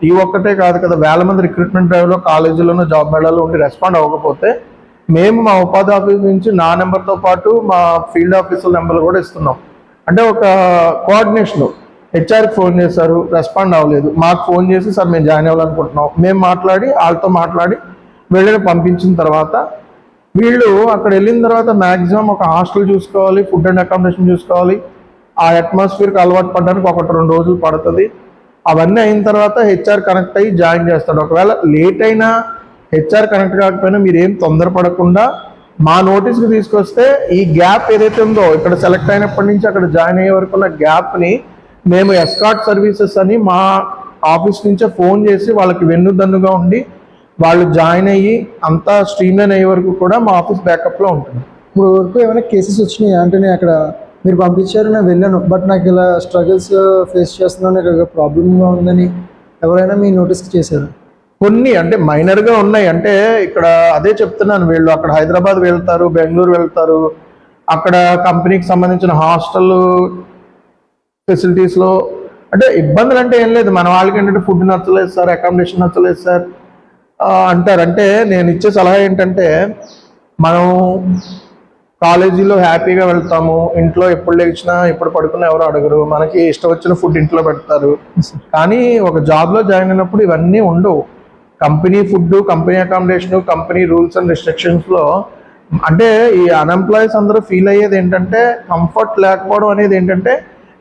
ఈ ఒక్కటే కాదు కదా వేల మంది రిక్రూట్మెంట్ డ్రైవ్లో కాలేజీలోనూ జాబ్ మేళాలో ఉండి రెస్పాండ్ అవ్వకపోతే మేము మా ఉపాధి ఆఫీస్ నుంచి నా నెంబర్తో పాటు మా ఫీల్డ్ ఆఫీసర్ నెంబర్లు కూడా ఇస్తున్నాం. అంటే ఒక కోఆర్డినేషన్ హెచ్ఆర్కి ఫోన్ చేశారు రెస్పాండ్ అవ్వలేదు. మాకు ఫోన్ చేసి సార్ మేము జాయిన్ అవ్వాలనుకుంటున్నాం. మేము మాట్లాడి వాళ్ళతో మాట్లాడి వీళ్ళని పంపించిన తర్వాత వీళ్ళు అక్కడ వెళ్ళిన తర్వాత మ్యాక్సిమం ఒక హాస్టల్ చూసుకోవాలి ఫుడ్ అండ్ అకామిడేషన్ చూసుకోవాలి. ఆ అట్మాస్ఫియర్కి అలవాటు పడడానికి ఒకటి రెండు రోజులు పడుతుంది. అవన్నీ అయిన తర్వాత హెచ్ఆర్ కనెక్ట్ అయ్యి జాయిన్ చేస్తాడు. ఒకవేళ లేట్ అయినా హెచ్ఆర్ కనెక్ట్ కాకపోయినా మీరు ఏం తొందరపడకుండా మా నోటీస్కి తీసుకొస్తే ఈ గ్యాప్ ఏదైతే ఉందో ఇక్కడ సెలెక్ట్ అయినప్పటి నుంచి అక్కడ జాయిన్ అయ్యే వరకు ఉన్న గ్యాప్ని మేము ఎస్కాట్ సర్వీసెస్ అని మా ఆఫీస్ నుంచే ఫోన్ చేసి వాళ్ళకి వెన్నుదన్నుగా ఉండి వాళ్ళు జాయిన్ అయ్యి అంతా స్ట్రీమ్లైన్ అయ్యే వరకు కూడా మా ఆఫీస్ బ్యాకప్లో ఉంటుంది. ఇప్పుడు వరకు ఏమైనా కేసెస్ వచ్చినాయి? అంటే నేను అక్కడ మీరు పంపించారు నేను వెళ్ళాను. బట్ నాకు ఇలా స్ట్రగుల్స్ ఫేస్ చేస్తున్నాను ఇక్కడ ప్రాబ్లమ్గా ఉందని ఎవరైనా మీ నోటీస్కి చేశారు? కొన్ని అంటే మైనర్గా ఉన్నాయి. అంటే ఇక్కడ అదే చెప్తున్నాను వీళ్ళు అక్కడ హైదరాబాద్ వెళ్తారు బెంగళూరు వెళ్తారు. అక్కడ కంపెనీకి సంబంధించిన హాస్టల్ ఫెసిలిటీస్లో అంటే ఇబ్బందులు అంటే ఏం లేదు. మన వాళ్ళకి ఏంటంటే ఫుడ్ నచ్చలేదు సార్ అకామిడేషన్ నచ్చలేదు సార్. అంటారు. అంటే నేను ఇచ్చే సలహా ఏంటంటే మనం కాలేజీలో హ్యాపీగా వెళ్తాము. ఇంట్లో ఎప్పుడు లేచినా ఎప్పుడు పడుకున్నా ఎవరు అడగరు. మనకి ఇష్టం వచ్చిన ఫుడ్ ఇంట్లో పెడతారు. కానీ ఒక జాబ్లో జాయిన్ అయినప్పుడు ఇవన్నీ ఉండవు. Company food company accommodation company rules and రిస్ట్రిక్షన్స్లో అంటే ఈ అన్ఎంప్లాయీస్ అందరూ ఫీల్ అయ్యేది ఏంటంటే కంఫర్ట్ లేకపోవడం అనేది ఏంటంటే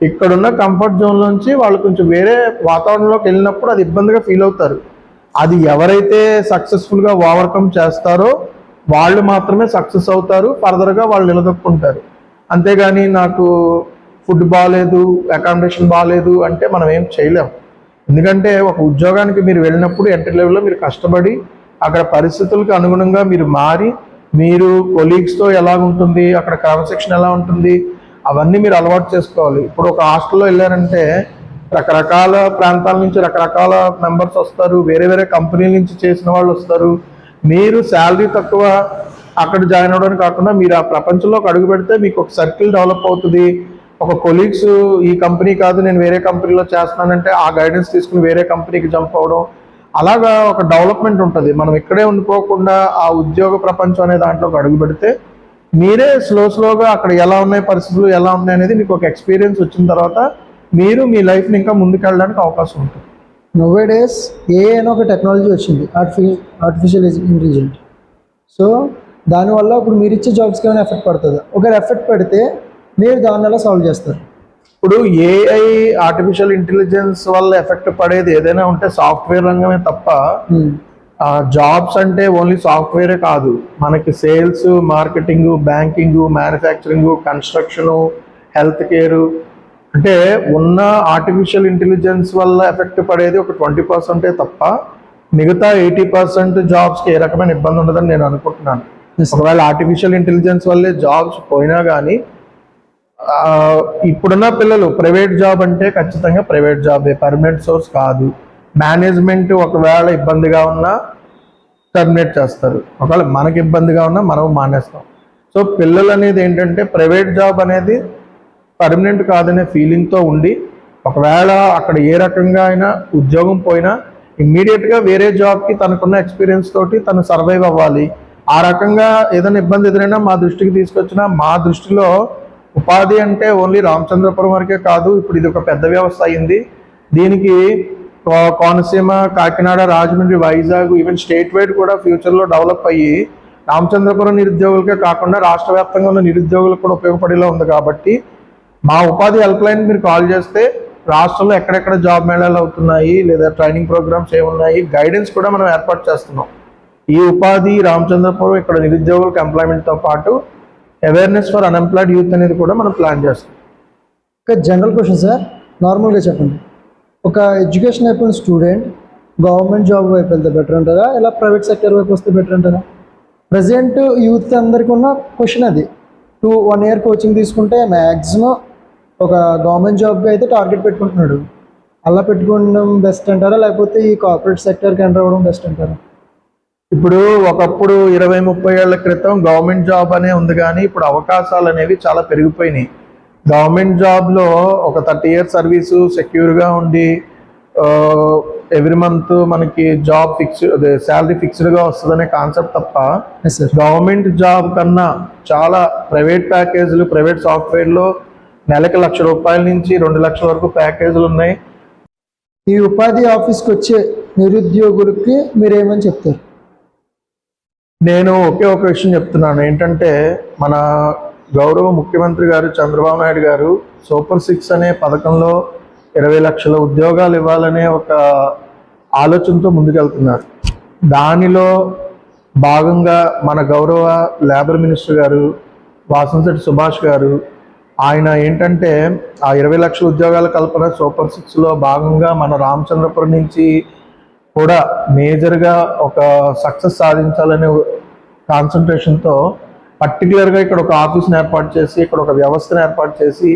ఇక్కడున్న కంఫర్ట్ జోన్ నుంచి వాళ్ళు కొంచెం వేరే వాతావరణంలోకి వెళ్ళినప్పుడు అది ఇబ్బందిగా ఫీల్ అవుతారు. అది ఎవరైతే సక్సెస్ఫుల్గా ఓవర్కమ్ చేస్తారో వాళ్ళు మాత్రమే సక్సెస్ అవుతారు ఫర్దర్గా వాళ్ళు నిలదొక్కుంటారు. అంతేగాని నాకు ఫుడ్ బాగాలేదు అకామిడేషన్ బాగాలేదు అంటే మనం ఏం చేయలేం. ఎందుకంటే ఒక ఉద్యోగానికి మీరు వెళ్ళినప్పుడు ఎంట్రీ లెవెల్లో మీరు కష్టపడి అక్కడ పరిస్థితులకు అనుగుణంగా మీరు మారి మీరు కొలీగ్స్తో ఎలా ఉంటుంది అక్కడ క్రమశిక్షణ ఎలా ఉంటుంది అవన్నీ మీరు అలవాటు చేసుకోవాలి. ఇప్పుడు ఒక హాస్టల్లో వెళ్ళారంటే రకరకాల ప్రాంతాల నుంచి రకరకాల మెంబర్స్ వస్తారు. వేరే వేరే కంపెనీల నుంచి చేసిన వాళ్ళు వస్తారు. మీరు శాలరీ తక్కువ అక్కడ జాయిన్ అవ్వడానికి కాకుండా మీరు ఆ ప్రపంచంలోకి అడుగు పెడితే మీకు ఒక సర్కిల్ డెవలప్ అవుతుంది. ఒక కొలీగ్స్ ఈ కంపెనీ కాదు నేను వేరే కంపెనీలో చేస్తున్నానంటే ఆ గైడెన్స్ తీసుకుని వేరే కంపెనీకి జంప్ అవ్వడం. అలాగా ఒక డెవలప్మెంట్ ఉంటుంది. మనం ఇక్కడే ఉండిపోకుండా ఆ ఉద్యోగ ప్రపంచం అనే దాంట్లోకి అడుగు పెడితే మీరే స్లో స్లోగా అక్కడ ఎలా ఉన్నాయి పరిస్థితులు ఎలా ఉన్నాయి అనేది మీకు ఒక ఎక్స్పీరియన్స్ వచ్చిన తర్వాత మీరు మీ లైఫ్ని ఇంకా ముందుకెళ్ళడానికి అవకాశం ఉంటుంది. నోవే డేస్ ఏ అని ఒక టెక్నాలజీ వచ్చింది ఆర్టిఫి ఆర్టిఫిషియల్ ఇంటెలిజెంట్ సో దానివల్ల ఇప్పుడు మీరు ఇచ్చే జాబ్స్కి ఏమైనా ఎఫెక్ట్ పడుతుందా? ఒకవేళ ఎఫెక్ట్ పడితే మీరు దాన్ని ఎలా సాల్వ్ చేస్తారు? ఇప్పుడు ఏఐ ఆర్టిఫిషియల్ ఇంటెలిజెన్స్ వల్ల ఎఫెక్ట్ పడేది ఏదైనా ఉంటే సాఫ్ట్వేర్ రంగమే తప్ప Hmm. జాబ్స్ అంటే ఓన్లీ సాఫ్ట్వేరే కాదు. మనకి sales marketing banking manufacturing construction health care అంటే ఉన్న ఆర్టిఫిషియల్ ఇంటెలిజెన్స్ వల్ల ఎఫెక్ట్ పడేది ఒక ట్వంటీ పర్సెంటే తప్ప మిగతా ఎయిటీ పర్సెంట్ జాబ్స్కి ఏ రకమైన ఇబ్బంది ఉండదని నేను అనుకుంటున్నాను. ఒకవేళ ఆర్టిఫిషియల్ ఇంటెలిజెన్స్ వల్లే జాబ్స్ పోయినా కానీ ఇప్పుడున్న పిల్లలు ప్రైవేట్ జాబ్ అంటే ఖచ్చితంగా ప్రైవేట్ జాబే పర్మనెంట్ సోర్స్ కాదు. మేనేజ్మెంట్ ఒకవేళ ఇబ్బందిగా ఉన్నా టర్మినేట్ చేస్తారు. ఒకవేళ మనకి ఇబ్బందిగా ఉన్నా మనం మానేస్తాం. సో పిల్లలు అనేది ఏంటంటే ప్రైవేట్ జాబ్ అనేది పర్మనెంట్ కాదనే ఫీలింగ్తో ఉండి ఒకవేళ అక్కడ ఏ రకంగా అయినా ఉద్యోగం పోయినా ఇమ్మీడియట్గా వేరే జాబ్కి తనకున్న ఎక్స్పీరియన్స్ తోటి తను సర్వైవ్ అవ్వాలి. ఆ రకంగా ఏదైనా ఇబ్బంది ఎదురైనా మా దృష్టికి తీసుకొచ్చినా మా దృష్టిలో ఉపాధి అంటే ఓన్లీ రామచంద్రపురం వరకే కాదు ఇప్పుడు ఇది ఒక పెద్ద వ్యవస్థ అయింది. దీనికి Konaseema Kakinada Rajahmundry Vizag even state wide కూడా ఫ్యూచర్లో డెవలప్ అయ్యి రామచంద్రపురం నిరుద్యోగులకే కాకుండా రాష్ట్ర వ్యాప్తంగా ఉన్న నిరుద్యోగులకు కూడా ఉపయోగపడేలా ఉంది కాబట్టి మా ఉపాధి హెల్ప్ లైన్ మీరు కాల్ చేస్తే రాష్ట్రంలో ఎక్కడెక్కడ జాబ్ మేళాలు అవుతున్నాయి లేదా ట్రైనింగ్ ప్రోగ్రామ్స్ ఏమున్నాయి గైడెన్స్ కూడా మనం ఏర్పాటు చేస్తున్నాం. ఈ ఉపాధి రామచంద్రపురం ఇక్కడ నిరుద్యోగులకు ఎంప్లాయ్మెంట్తో పాటు అవేర్నెస్ ఫర్ అన్ఎంప్లాయిడ్ యూత్ అనేది కూడా మనం ప్లాన్ చేస్తాం ఒక జనరల్ క్వశ్చన్ సార్ నార్మల్గా చెప్పండి. ఒక ఎడ్యుకేషన్ అయిపోయిన స్టూడెంట్ గవర్నమెంట్ జాబ్ వైపు వెళ్తే బెటర్ అంటారా? ఇలా ప్రైవేట్ సెక్టర్ వైపు వస్తే బెటర్ అంటారా? ప్రజెంట్ యూత్ అందరికీ ఉన్న క్వశ్చన్ అది. టూ వన్ ఇయర్ కోచింగ్ తీసుకుంటే మ్యాక్సిమం ఒక గవర్నమెంట్ జాబ్కి అయితే టార్గెట్ పెట్టుకుంటున్నాడు. అలా పెట్టుకోవడం బెస్ట్ అంటారా? లేకపోతే ఈ కార్పొరేట్ సెక్టర్కి ఎంటర్ అవ్వడం బెస్ట్ అంటారా? ఇప్పుడు ఒకప్పుడు ఇరవై ముప్పై ఏళ్ళ క్రితం గవర్నమెంట్ జాబ్ అనే ఉంది కానీ ఇప్పుడు అవకాశాలు అనేవి చాలా పెరిగిపోయినాయి. గవర్నమెంట్ జాబ్లో ఒక థర్టీ ఇయర్స్ సర్వీసు సెక్యూర్గా ఉండి ఎవ్రీ మంత్ మనకి జాబ్ ఫిక్స్ అదే శాలరీ ఫిక్స్డ్గా వస్తుందనే కాన్సెప్ట్ తప్ప గవర్నమెంట్ జాబ్ కన్నా చాలా ప్రైవేట్ ప్యాకేజీలు ప్రైవేట్ సాఫ్ట్వేర్లో నెలకి లక్ష రూపాయల నుంచి రెండు లక్షల వరకు ప్యాకేజీలు ఉన్నాయి. ఈ ఉపాధి ఆఫీస్కి వచ్చే నిరుద్యోగులకి మీరు ఏమని చెప్తారు? నేను ఒకే ఒక విషయం చెప్తున్నాను. ఏంటంటే మన గౌరవ ముఖ్యమంత్రి గారు చంద్రబాబు నాయుడు గారు సూపర్ సిక్స్ అనే పథకంలో ఇరవై లక్షల ఉద్యోగాలు ఇవ్వాలనే ఒక ఆలోచనతో ముందుకెళ్తున్నారు. దానిలో భాగంగా మన గౌరవ లేబర్ మినిస్టర్ గారు వాసంశెట్టి సుభాష్ గారు ఆయన ఏంటంటే ఆ ఇరవై లక్షల ఉద్యోగాల కల్పన సూపర్ సిక్స్లో భాగంగా మన రామచంద్రపురం నుంచి కూడా మేజర్గా ఒక సక్సెస్ సాధించాలనే కాన్సన్ట్రేషన్తో పర్టికులర్గా ఇక్కడ ఒక ఆఫీస్ని ఏర్పాటు చేసి ఇక్కడ ఒక వ్యవస్థను ఏర్పాటు చేసి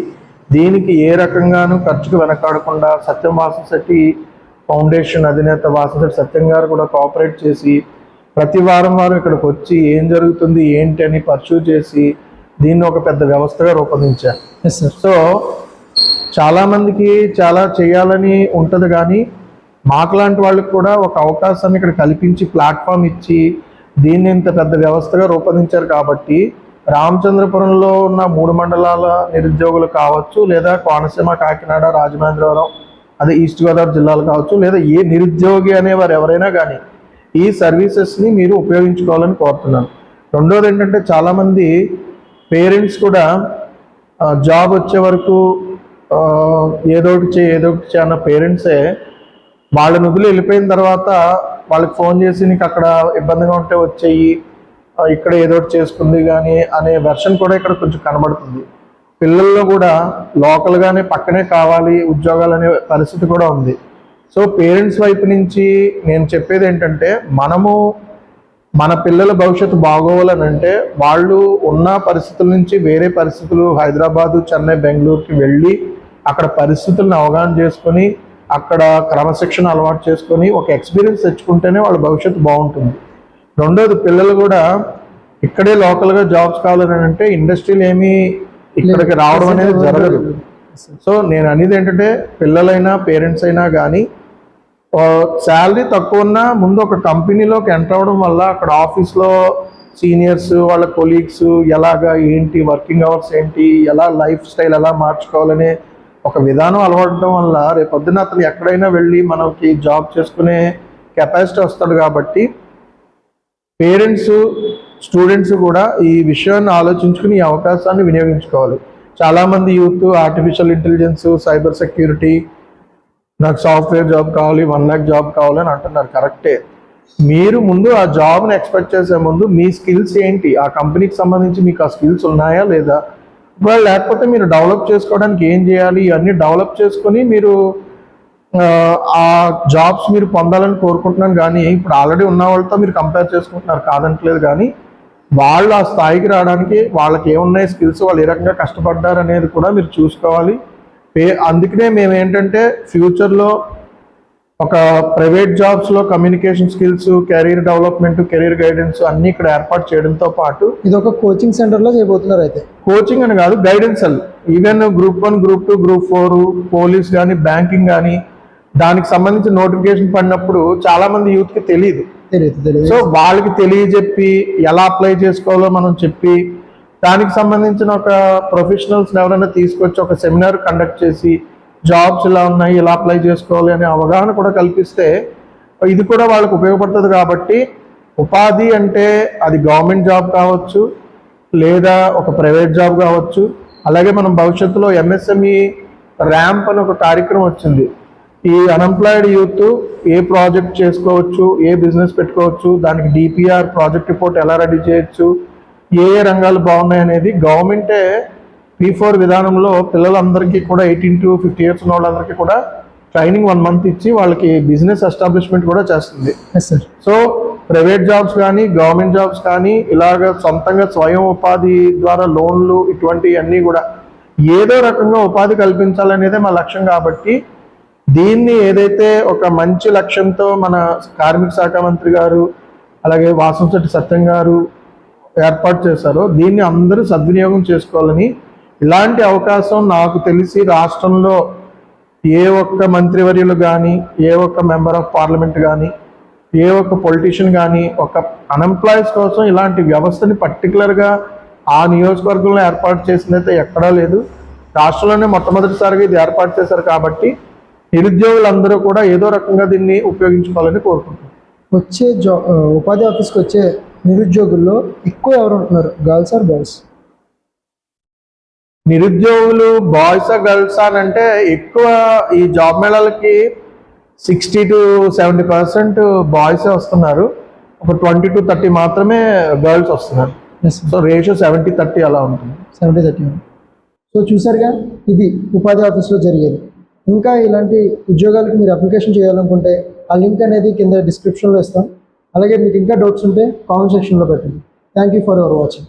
దీనికి ఏ రకంగానూ ఖర్చుకు వెనకాడకుండా సత్యం వాసశెట్టి ఫౌండేషన్ అధినేత వాసశెట్టి సత్యం గారు కూడా కోఆపరేట్ చేసి ప్రతి వారం వారం ఇక్కడికి వచ్చి ఏం జరుగుతుంది ఏంటి అని పర్సూ చేసి దీన్ని ఒక పెద్ద వ్యవస్థగా రూపొందించారు. సో చాలా మందికి చాలా చేయాలని ఉంటుంది కానీ మాకు లాంటి వాళ్ళకి కూడా ఒక అవకాశాన్ని ఇక్కడ కల్పించి ప్లాట్ఫామ్ ఇచ్చి దీన్ని ఇంత పెద్ద వ్యవస్థగా రూపొందించారు కాబట్టి రామచంద్రపురంలో ఉన్న మూడు మండలాల నిరుద్యోగులు కావచ్చు లేదా కోనసీమ కాకినాడ రాజమహేంద్రవరం అదే ఈస్ట్ గోదావరి జిల్లాలు కావచ్చు లేదా ఏ నిరుద్యోగి అనేవారు ఎవరైనా కానీ ఈ సర్వీసెస్ని మీరు ఉపయోగించుకోవాలని కోరుతున్నాను. రెండోది ఏంటంటే చాలామంది పేరెంట్స్ కూడా జాబ్ వచ్చే వరకు ఏదో ఒకటి చేయి ఏదో ఒకటి చేయి అన్న పేరెంట్సే వాళ్ళని వదిలి వెళ్ళిపోయిన తర్వాత వాళ్ళకి ఫోన్ చేసి నీకు అక్కడ ఇబ్బందిగా ఉంటే వచ్చేయి ఇక్కడ ఏదో ఒకటి చేసుకుంది కానీ అనే వెర్షన్ కూడా ఇక్కడ కొంచెం కనబడుతుంది. పిల్లల్లో కూడా లోకల్గానే పక్కనే కావాలి ఉద్యోగాలు అనే పరిస్థితి కూడా ఉంది. సో పేరెంట్స్ వైపు నుంచి నేను చెప్పేది ఏంటంటే మనము మన పిల్లల భవిష్యత్తు బాగోవాలని అంటే వాళ్ళు ఉన్న పరిస్థితుల నుంచి వేరే పరిస్థితులు హైదరాబాదు చెన్నై బెంగళూరుకి వెళ్ళి అక్కడ పరిస్థితులను అవగాహన చేసుకొని అక్కడ క్రమశిక్షణ అలవాటు చేసుకొని ఒక ఎక్స్పీరియన్స్ తెచ్చుకుంటేనే వాళ్ళ భవిష్యత్తు బాగుంటుంది. రెండోది పిల్లలు కూడా ఇక్కడే లోకల్గా జాబ్స్ కావాలని అంటే ఇండస్ట్రీలు ఏమీ ఇక్కడికి రావడం అనేది జరగదు. సో నేను అనేది ఏంటంటే పిల్లలైనా పేరెంట్స్ అయినా కానీ శాలరీ తక్కువ ఉన్నా ముందు ఒక కంపెనీలోకి ఎంటర్ అవ్వడం వల్ల అక్కడ ఆఫీస్లో సీనియర్స్ వాళ్ళ కొలీగ్స్ ఎలాగా ఏంటి వర్కింగ్ అవర్స్ ఏంటి ఎలా లైఫ్ స్టైల్ ఎలా మార్చుకోవాలనే ఒక విధానం అలవడటం వల్ల రేపు పొద్దున్న అతను ఎక్కడైనా వెళ్ళి మనకి జాబ్ చేసుకునే కెపాసిటీ వస్తాడు కాబట్టి పేరెంట్స్ స్టూడెంట్స్ కూడా ఈ విషయాన్ని ఆలోచించుకుని ఈ అవకాశాన్ని వినియోగించుకోవాలి. చాలామంది youth artificial intelligence cyber security నాకు సాఫ్ట్వేర్ జాబ్ కావాలి వన్ ల్యాక్ జాబ్ కావాలి అని అంటున్నారు. కరెక్టే మీరు ముందు ఆ జాబ్ని ఎక్స్పెక్ట్ చేసే ముందు మీ స్కిల్స్ ఏంటి? ఆ కంపెనీకి సంబంధించి మీకు ఆ స్కిల్స్ ఉన్నాయా లేదా? ఒకవేళ లేకపోతే మీరు డెవలప్ చేసుకోవడానికి ఏం చేయాలి? ఇవన్నీ డెవలప్ చేసుకొని మీరు ఆ, జాబ్స్ మీరు పొందాలని కోరుకుంటున్నాను కానీ ఇప్పుడు ఆల్రెడీ ఉన్న వాళ్ళతో మీరు కంపేర్ చేసుకుంటున్నారు కాదంటలేదు కానీ వాళ్ళు ఆ స్థాయికి రావడానికి వాళ్ళకి ఏమున్నాయి స్కిల్స్ వాళ్ళు ఏ రకంగా కష్టపడ్డారు అనేది కూడా మీరు చూసుకోవాలి. పే అందుకనే మేము ఏంటంటే ఫ్యూచర్లో ఒక private జాబ్స్లో communication skills career development career guidance అన్నీ ఇక్కడ ఏర్పాటు చేయడంతో పాటు ఇది ఒక కోచింగ్ సెంటర్లో చేయబోతున్నారు అయితే. కోచింగ్ అని కాదు guidance all. Even group one group two group four police కానీ బ్యాంకింగ్ కానీ దానికి సంబంధించిన నోటిఫికేషన్ పడినప్పుడు చాలా మంది యూత్కి తెలియదు సో వాళ్ళకి తెలియజెప్పి ఎలా అప్లై చేసుకోవాలో మనం చెప్పి దానికి సంబంధించిన ఒక ప్రొఫెషనల్స్ ఎవరైనా తీసుకొచ్చి ఒక సెమినార్ కండక్ట్ చేసి జాబ్స్ ఇలా ఉన్నాయి ఇలా అప్లై చేసుకోవాలి అనే అవగాహన కూడా కల్పిస్తే ఇది కూడా వాళ్ళకు ఉపయోగపడుతుంది కాబట్టి ఉపాధి అంటే అది గవర్నమెంట్ జాబ్ కావచ్చు లేదా ఒక ప్రైవేట్ జాబ్ కావచ్చు. అలాగే మనం భవిష్యత్తులో ఎంఎస్ఎంఈ ర్యాంప్ అని ఒక కార్యక్రమం వచ్చింది. ఈ అన్ఎంప్లాయిడ్ యూత్ ఏ ప్రాజెక్ట్ చేసుకోవచ్చు ఏ బిజినెస్ పెట్టుకోవచ్చు దానికి డిపిఆర్ ప్రాజెక్ట్ రిపోర్ట్ ఎలా రెడీ చేయొచ్చు ఏ ఏ రంగాలు బాగున్నాయి అనేది గవర్నమెంటే పీ ఫోర్ విధానంలో పిల్లలందరికీ కూడా ఎయిటీన్ టు ఫిఫ్టీ ఇయర్స్ ఉన్న వాళ్ళందరికీ కూడా ట్రైనింగ్ వన్ మంత్ ఇచ్చి వాళ్ళకి బిజినెస్ ఎస్టాబ్లిష్మెంట్ కూడా చేస్తుంది. సో ప్రైవేట్ జాబ్స్ కానీ గవర్నమెంట్ జాబ్స్ కానీ ఇలాగ సొంతంగా స్వయం ఉపాధి ద్వారా లోన్లు ఇటువంటివన్నీ కూడా ఏదో రకంగా ఉపాధి కల్పించాలనేదే మా లక్ష్యం కాబట్టి దీన్ని ఏదైతే ఒక మంచి లక్ష్యంతో మన కార్మిక శాఖ మంత్రి గారు అలాగే వాసంశెట్టి సత్యం గారు ఏర్పాటు చేశారో దీన్ని అందరూ సద్వినియోగం చేసుకోవాలని ఇలాంటి అవకాశం నాకు తెలిసి రాష్ట్రంలో ఏ ఒక్క మంత్రివర్యులు కానీ ఏ ఒక్క మెంబర్ ఆఫ్ పార్లమెంట్ కానీ ఏ ఒక్క పొలిటీషియన్ కానీ ఒక అన్ఎంప్లాయీస్ కోసం ఇలాంటి వ్యవస్థని పర్టికులర్గా ఆ నియోజకవర్గంలో ఏర్పాటు చేసిందైతే ఎక్కడా లేదు. రాష్ట్రంలోనే మొట్టమొదటిసారిగా ఇది ఏర్పాటు చేశారు కాబట్టి నిరుద్యోగులందరూ కూడా ఏదో రకంగా దీన్ని ఉపయోగించుకోవాలని కోరుకుంటున్నాను వచ్చే జా ఉపాధి ఆఫీస్కి వచ్చే నిరుద్యోగుల్లో ఎక్కువ ఎవరు ఉంటున్నారు? Girls or boys? నిరుద్యోగులు బాయ్స్ గర్ల్స్ అని అంటే ఎక్కువ ఈ జాబ్ మేళాలకి సిక్స్టీ టు సెవెంటీ పర్సెంట్ బాయ్సే వస్తున్నారు. ఒక ట్వంటీ టు థర్టీ మాత్రమే గర్ల్స్ వస్తున్నారు. సో రేషియో సెవెంటీ థర్టీ అలా ఉంటుంది. సెవెంటీ థర్టీ సో చూసారుగా ఇది ఉపాధి ఆఫీస్లో జరిగేది. ఇంకా ఇలాంటి ఉద్యోగాలకు మీరు అప్లికేషన్ చేయాలనుకుంటే ఆ లింక్ అనేది కింద డిస్క్రిప్షన్లో ఇస్తాం. అలాగే మీకు ఇంకా డౌట్స్ ఉంటే కామెంట్ సెక్షన్లో పెట్టండి. Thank you for your watching